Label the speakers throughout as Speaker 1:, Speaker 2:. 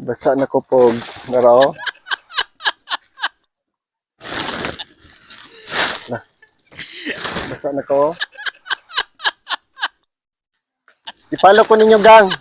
Speaker 1: Basa na ko pogs. Naro. Na. Basa na ko. Ipalo ko ninyo gang.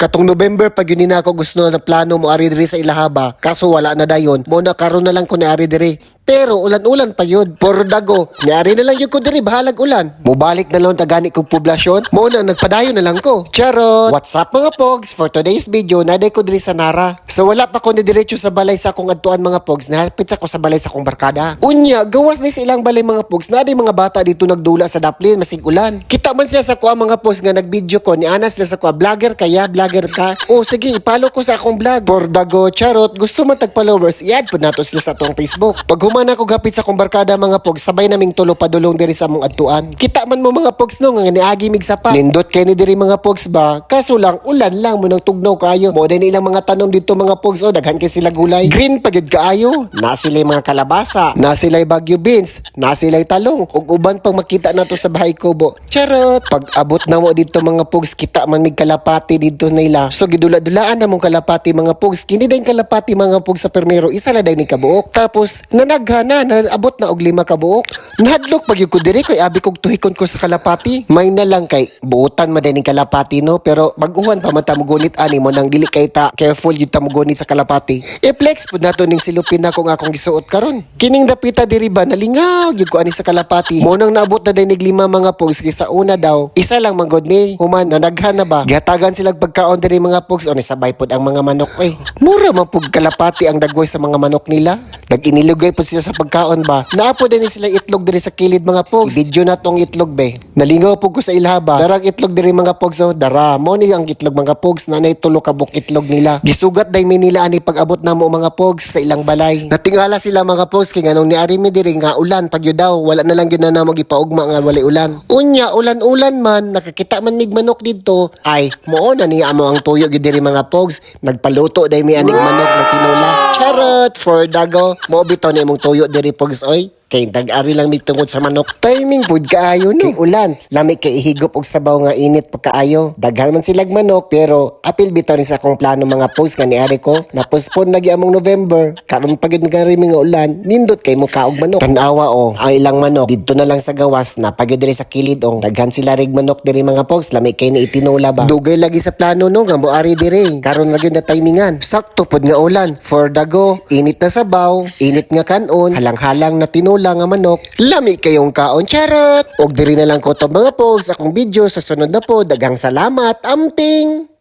Speaker 1: Katong November pag yun ako gusto na plano mo ari diri sa Ilahaba kaso wala na dayon mo na karon na lang ko ni ari diri pero ulan-ulan pa yun. Por dago, niari na lang yun ko diri bahalag ulan. Mubalik na lang tagani kong poblasyon. Mo na nagpadayo na lang ko. Charot! What's up mga pogs? For today's video, naday ko diri sa Nara. So wala pa ko ni diretso sa balay sa akong adtuan mga pogs. Nahapit sa ko sa balay sa akong barkada. Unya, gawas ni sa ilang balay mga pogs. Naday mga bata dito nagdula sa daplin, masig ulan. Kita man sila sa kuha mga pogs nga nagvideo ko. Ni Ana sila sa kuha, vlogger kaya, vlogger ka. O sige, ipalo ko sa akong vlog. Por dago, charot. Gusto man tag followers, i-add po nato sila sa atong Facebook. Pag humana ko gapit sa akong barkada mga pogs, sabay naming tulo padulong diri sa among adtuan. Kita man mo mga pogs no, nga niagi mig sapa. Nindot kay ni diri mga pogs ba? Kaso lang, ulan lang mo nang tugnaw kayo. Mo din ilang mga tanom dito mga pogs, o daghan kay sila gulay. Green pagid kaayo. Na sila mga kalabasa, na sila bagyo beans, na sila talong, ug uban pang makita nato sa bahay kubo. Charot! Pag abot na mo dito mga pogs, kita man mig kalapati dito nila. So gidula-dulaan na mong kalapati mga pogs. Kini din kalapati mga pogs sa permero, isa la ni kabuok. Tapos nanagha na, abot na og lima kabuok. Nahadlok pag yung ko diri koy abi kog tuhikon ko sa kalapati. May na lang kay buutan man din kalapati no, pero baguhan pa man ta mo gunit ani mo nang dili kay ta careful yung ta mo gunit sa kalapati. I-flex pud nato ning silupin na kung akong gisuot karon. Kining dapita diri ba nalingaw gyud ko ani sa kalapati. Mo nang naabot na din lima mga pogs kay sa una daw. Isa lang man gud ni human na ba. Gihatagan sila pagkaon diri mga pogs o sabay pud ang mga manok eh. Mura man pud kalapati ang dagway sa mga manok nila. Nag-inilugay pud sila sa pagkaon ba. Naapo din sila itlog diri sa kilid mga pogs. Video na tong itlog be. Nalingaw pud ko sa ilhaba. Darang itlog diri mga pogs oh. Dara mo ni ang itlog mga pogs nanay tulo ka buk itlog nila. Gisugat day nila ani pag-abot na mo mga pogs sa ilang balay. Natingala sila mga pogs kay nganong ni ari mi diri nga ulan pag yun daw wala na lang gyud na namo gipaugma nga walay ulan. Unya ulan-ulan man nakakita man mig manok didto ay mo na ni amo ang tuyo gyud diri mga pogs. Nagpaluto day mi aning manok na tinula. Charot for dago. Mo bitaw ni imong tuyo diri pogs oy. Kay dag-ari lang mig tungod sa manok. Timing pud kaayo no. Kay ulan, lami kay ihigop og sabaw nga init pagkaayo. Daghan man silag manok pero apil bitaw ni sa akong plano mga post nga niari ko. Napospon lagi among November. Karon pagid nga rin nga ulan, nindot kay mo kaog manok. Tanawa o, ang ilang manok didto na lang sa gawas na pagid diri sa kilid ong daghan sila rig manok diri mga post lami kay ni itinula ba. Dugay lagi sa plano no nga moari diri. Karon lagi na timingan. Sakto pud nga ulan. For dago, init na sabaw, init nga kanon, halang-halang na tinula nga manok. Lami kayong kaon charot. Og diri na lang ko to mga pogs akong video sa sunod na po. Dagang salamat, amting.